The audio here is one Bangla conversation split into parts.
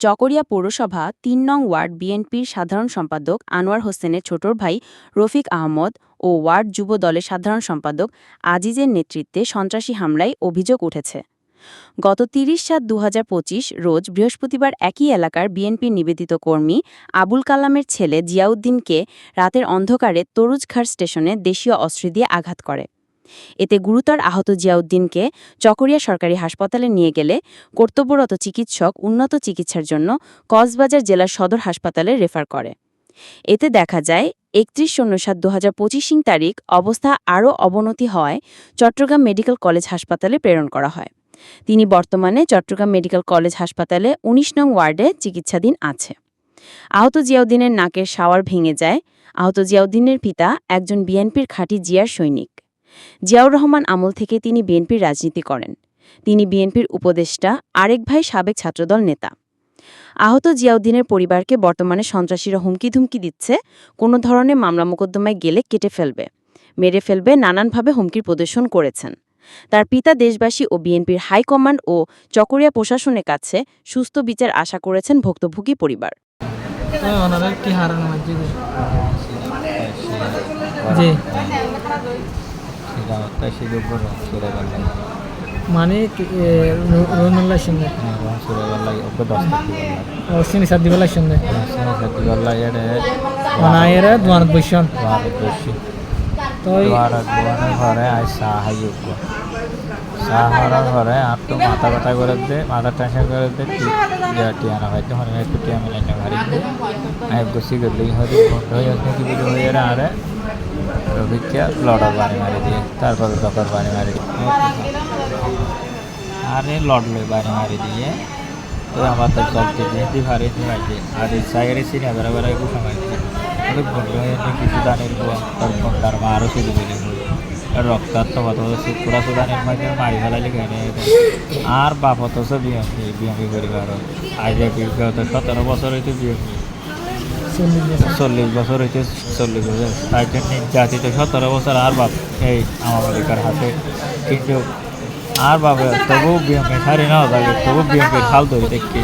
চকরিয়া পৌরসভা তিন নং ওয়ার্ড বিএনপির সাধারণ সম্পাদক আনোয়ার হোসেনের ছোটর ভাই রফিক আহমদ ও ওয়ার্ড যুব দলের সাধারণ সম্পাদক আজিজের নেতৃত্বে সন্ত্রাসী হামলায় অভিযোগ উঠেছে। গত তিরিশ সাত দু রোজ বৃহস্পতিবার একই এলাকার বিএনপির নিবেদিত কর্মী আবুল কালামের ছেলে জিয়াউদ্দিনকে রাতের অন্ধকারে তরুজঘাট স্টেশনে দেশীয় অস্ত্র দিয়ে আঘাত করে। এতে গুরুতর আহত জিয়াউদ্দিনকে চকরিয়া সরকারি হাসপাতালে নিয়ে গেলে কর্তব্যরত চিকিৎসক উন্নত চিকিৎসার জন্য কক্সবাজার জেলার সদর হাসপাতালে রেফার করে। এতে দেখা যায়, একত্রিশ শূন্য সাত দু হাজার পঁচিশিং তারিখ অবস্থা আরও অবনতি হওয়ায় চট্টগ্রাম মেডিকেল কলেজ হাসপাতালে প্রেরণ করা হয়। তিনি বর্তমানে চট্টগ্রাম মেডিকেল কলেজ হাসপাতালে ১৯ নং ওয়ার্ডে চিকিৎসাধীন আছে। আহত জিয়াউদ্দিনের নাকের শাওয়ার ভেঙে যায়। আহত জিয়াউদ্দিনের পিতা একজন বিএনপির খাঁটি জিয়ার সৈনিক। জিয়াউর রহমান আমল থেকে তিনি বিএনপির রাজনীতি করেন। তিনি বিএনপির উপদেষ্টা, আরেক ভাই সাবেক ছাত্রদল নেতা। আহত জিয়াউদ্দিনের পরিবারকে বর্তমানে সন্ত্রাসীরা হুমকি ধুমকি দিচ্ছে, কোনো ধরনের মামলা মোকদ্দমায় গেলে কেটে ফেলবে, মেরে ফেলবে, নানানভাবে হুমকির প্রদর্শন করেছেন। তার পিতা দেশবাসী ও বিএনপির হাইকমান্ড ও চকরিয়া প্রশাসনের কাছে সুস্থ বিচার আশা করেছেন ভুক্তভোগী পরিবার। জি। মানে রোহনুল্লাহ সঙ্গে সাদ্দি বেলার সঙ্গে অনায়ের দোয়ানত বৈশন। ওই ঘরে আর তো মাথা ব্যথা করে দে মাথা টেনশন করে দে টিয়ানা হয়তো হয় একটু টিয়া মিলাই না ভারি। আমি বসি গেলি হয়তো হয়ে যাচ্ছে কি বলে হয়ে আরে রবিকে লড়ার বাড়ি মারি দিয়ে, তারপরে দকার বাড়ি মারি দিয়ে। আরে লড়লো বাড়ি মারি দিয়ে তো আমার তো সব দিয়ে, দি ভারি ভাই আর এই সাইরে সিনে বেড়া বেড়া একটু সময় দিয়ে। বন্ধ হয়ে কিছু দানের তার বন্ধার মা আরও শুধু বেরিয়ে রক্তাক্ত কত কুড়া সুদানের মধ্যে মারি ফেলালি কেন আর বাপ অথচ বিএমপি বিএমপি পরিবার আজ বিগত সতেরো বছর হইতে বিএমপি। চল্লিশ বছর হয়েছে চল্লিশ বছর। তার জন্য নির্যাতিত সতেরো বছর আর বাপ, এই আমাদের হাতে। কিন্তু আর বাবে তবু বিএমপি সারি না থাকে তবু বিএমপির হাল ধরে দেখি।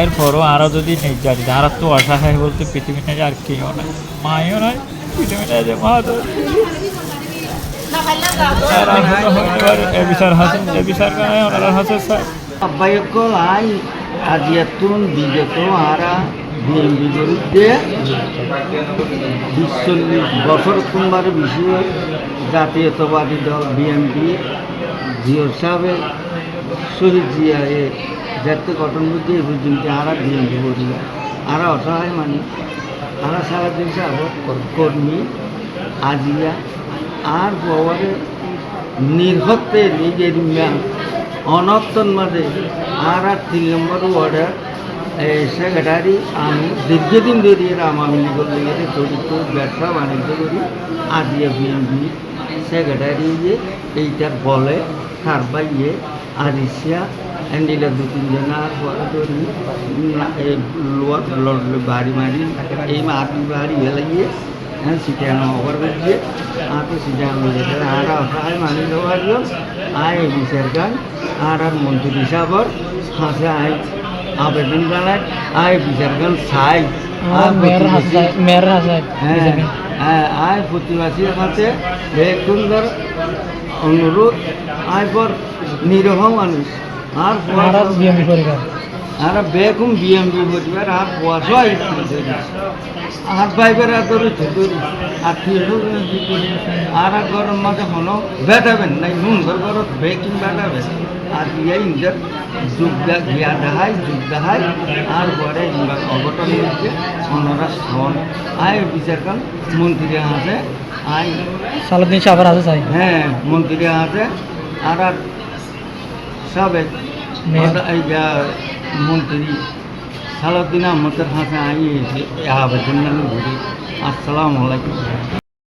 এরপরও আরও যদি নির্যাতিত আর তো অসহায় বলতে পৃথিবীতে আর কেউ নাই মাইও নাই, পৃথিবীতে যে মা আব্বাই কল আই, আজিয়াতুন বিগত আরা। বিএনপি বিচল্লিশ বছর তোমার বেশি জাতীয়তাবাদী দল বিএনপি জিও সাহেব শহীদ জিয়া এ জাতীয় গঠন বুদ্ধি এই পর্যন্ত আরা বিএনপি পরিবার আরা অসহায় মানে আরা সারাদিন সাহেব কর্মী, আজিয়া, আর বওয়ারে নির্হতে নিজের ম্যাম অনর্তন মাঝে আর আর তিন নম্বর ওয়ার্ডের সেক্রেটারি আমি দীর্ঘদিন ধরে এরা আওয়ামী লীগের লেগে জড়িত ব্যবসা, বাণিজ্য করি আজিয়া বিএনপি সেক্রেটারি যে এইটার বলে, তার বাইয়ে আদিশিয়া হ্যান্ডিলে দু তিনজন আর ধরি লোয়ার বাড়ি মারি, এই মারি বাড়ি লাগিয়ে হ্যাঁ সিটানো ওভার করছে আর তো সিটানো যেতে আর অসহায় মানি দেওয়ার আয় বিচার গান, আর আর মন্ত্রী হিসাবর হাসে আয়। আবেদন জানায় আয় বিচার গান চাই মেয়ের হ্যাঁ হ্যাঁ আয় প্রতিবাসীর কাছে সুন্দর অনুরোধ আয় পর নিরহ মানুষ। আর আর বেকুম বিএমপি পরিবার আর বয়সও আর বাইবের আর ধরেছে ধরি আর আর গরম মাঝে হনো বেটাবেন নাই নুন ঘর ঘরত বেকিং বেটাবেন আর ইয়ে ইন্টার যুগ গিয়া দেখায় যুগ দেখায়। আর পরে অঘটন হচ্ছে অন্যরা শোন। আয় বিচার কাল মন্ত্রী আছে আয়। সালাদিন সাবার আছে চাই হ্যাঁ মন্ত্রী আছে। আর আর সাবেক। এই মন্ত্রী সালাউদ্দিন আহমদের হাতে আই আবেদন ঘুরি আসসালামু আলাইকুম।